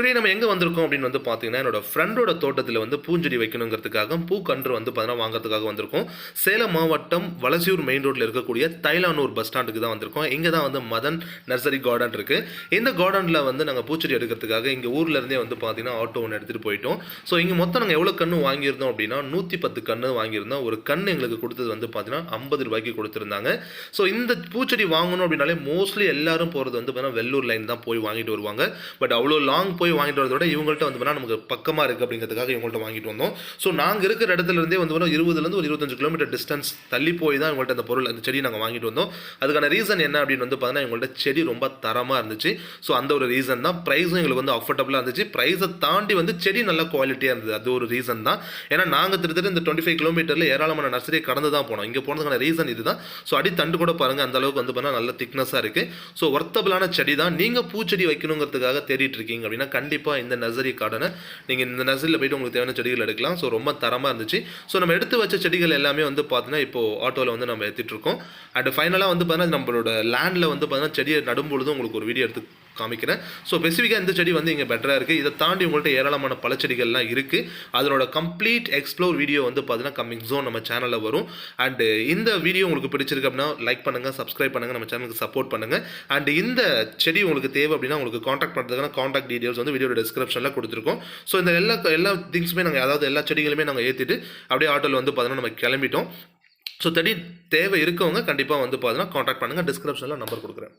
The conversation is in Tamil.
டுடே நம்ம எங்கே வந்திருக்கோம் அப்படின்னு வந்து பார்த்தீங்கன்னா என்னோட ஃப்ரெண்டோட தோட்டத்தில் வந்து பூஞ்செடி வைக்கணுங்கிறதுக்காக பூக்கன்று வந்து பார்த்தீங்கன்னா வாங்குறதுக்காக வந்திருக்கோம். சேலம் மாவட்டம் வலசியூர் மெயின் ரோட்டில் இருக்கக்கூடிய தைலானூர் பஸ் ஸ்டாண்டுக்கு தான் வந்திருக்கோம். இங்கே தான் வந்து மதன் நர்சரி கார்டன் இருக்குது இந்த கார்டனில் வந்து நாங்கள் பூச்செடி எடுக்கிறதுக்காக இங்கே ஊர்லேருந்தே வந்து பார்த்தீங்கன்னா ஆட்டோ ஒன்று எடுத்துகிட்டு போயிட்டோம். ஸோ இங்கே மொத்தம் நாங்கள் எவ்வளோ கன்று வாங்கியிருந்தோம் அப்படின்னா நூற்றி பத்து கன்று வாங்கியிருந்தோம். ஒரு கன்று எங்களுக்கு கொடுத்தது வந்து பார்த்தீங்கன்னா ஐம்பது ரூபாய்க்கு கொடுத்துருந்தாங்க. ஸோ இந்த பூச்செடி வாங்கணும் அப்படின்னாலே மோஸ்ட்லி எல்லாரும் போகிறது வந்து பார்த்தீங்கன்னா வெள்ளூர் லைன் தான் போய் வாங்கிட்டு வருவாங்க. பட் அவ்வளோ லாங் போய் வாங்கிட்டு வரத விட இவங்கள்ட்ட வந்து பண்ணால் நமக்கு பக்கமாக இருக்குது அப்படிங்கிறதுக்காக இவங்கள்ட்ட வாங்கிட்டு வந்தோம். ஸோ நாங்கள் இருக்கிற இடத்துலேருந்தே வந்து பார்த்தீங்கன்னா இருபதுலேருந்து ஒரு இருபத்தஞ்சு கிலோமீட்டர் டிஸ்டன்ஸ் தள்ளி போய் தான் இவங்கள்ட்ட அந்த பொருள் அந்த செடி நாங்கள் வாங்கிட்டு வந்தோம். அதுக்கான ரீசன் என்ன அப்படின்னு வந்து பார்த்தீங்கன்னா இவங்கள்ட்ட செடி ரொம்ப தரமாக இருந்துச்சு. ஸோ அந்த ஒரு ரீசன் தான். ப்ரைஸும் எங்களுக்கு வந்து அஃபோர்டபுளாக இருந்துச்சு. ப்ரைஸை தாண்டி வந்து செடி நல்ல குவாலிட்டியாக இருந்தது. அது ஒரு ரீசன் தான். ஏன்னா நாங்கள் திருத்திட்டு இந்த டுவெண்ட்டி ஃபைவ் கிலோமீட்டரில் ஏராளமான நர்சரியை கடந்து தான் போனோம். இங்கே போனதுக்கான ரீசன் இதுதான். ஸோ அடி தண்டு கூட பாருங்கள் அந்த அளவுக்கு வந்து பார்த்தீங்கன்னா நல்ல திக்னஸாக இருக்குது ஸோ ஒர்த்தபிளான செடி தான் நீங்கள் பூச்செடி வைக்கணுங்கிறதுக்காக தேடிட்டு இருக்கீங்க அப்படின்னா கண்டிப்பாக இந்த நர்சரி கார்டனை நீங்கள் இந்த நர்சரியில் போயிட்டு உங்களுக்கு தேவையான செடிகள் எடுக்கலாம். ஸோ ரொம்ப தரமாக இருந்துச்சு. ஸோ நம்ம எடுத்து வச்ச செடிகள் எல்லாமே வந்து பார்த்தீங்கன்னா இப்போ ஆட்டோவில் வந்து நம்ம ஏற்றிட்டு இருக்கோம். அண்ட் ஃபைனலாக வந்து பார்த்தீங்கன்னா நம்மளோட லேண்டில் வந்து பார்த்தீங்கன்னா செடியை நடும்பொழுது உங்களுக்கு ஒரு வீடியோ எடுத்து காமிக்கிறேன். ஸோ ஸ்பெசிஃபிக்காக இந்த செடி வந்து இங்கே பெட்டராக இருக்குது இதை தாண்டி உங்கள்கிட்ட ஏராளமான பழச்செடிகள்லாம் இருக்குது அதனோட கம்ப்ளீட் எக்ஸ்ப்ளோர் வீடியோ வந்து பார்த்தீங்கன்னா கம்மிங் ஜோன் நம்ம சேனலில் வரும். அண்டு இந்த வீடியோ உங்களுக்கு பிடிச்சிருக்கு அப்படின்னா லைக் பண்ணுங்கள் சப்ஸ்கிரைப் பண்ணுங்கள் நம்ம சேனலுக்கு சப்போர்ட் பண்ணுங்கள் அண்ட் இந்த செடி உங்களுக்கு தேவை அப்படின்னா உங்களுக்கு காண்டாக்ட் பண்ணுறதுக்கான காண்டாக்ட் டீடைல்ஸ் வந்து வீடியோட டிஸ்கிரிப்ஷனில் கொடுத்துருக்கோம். ஸோ இந்த எல்லா எல்லா திங்ஸுமே நாங்கள் அதாவது எல்லா செடிகளுமே நாங்கள் ஏற்றிட்டு அப்படியே ஆட்டோவில் வந்து பார்த்தீங்கன்னா நம்ம கிளம்பிட்டோம். ஸோ தடி தேவை இருக்கவங்க கண்டிப்பாக வந்து பார்த்தீங்கன்னா காண்டாக்ட் பண்ணுங்கள் டிஸ்கிரிப்ஷனில் நம்பர் கொடுக்குறேன்.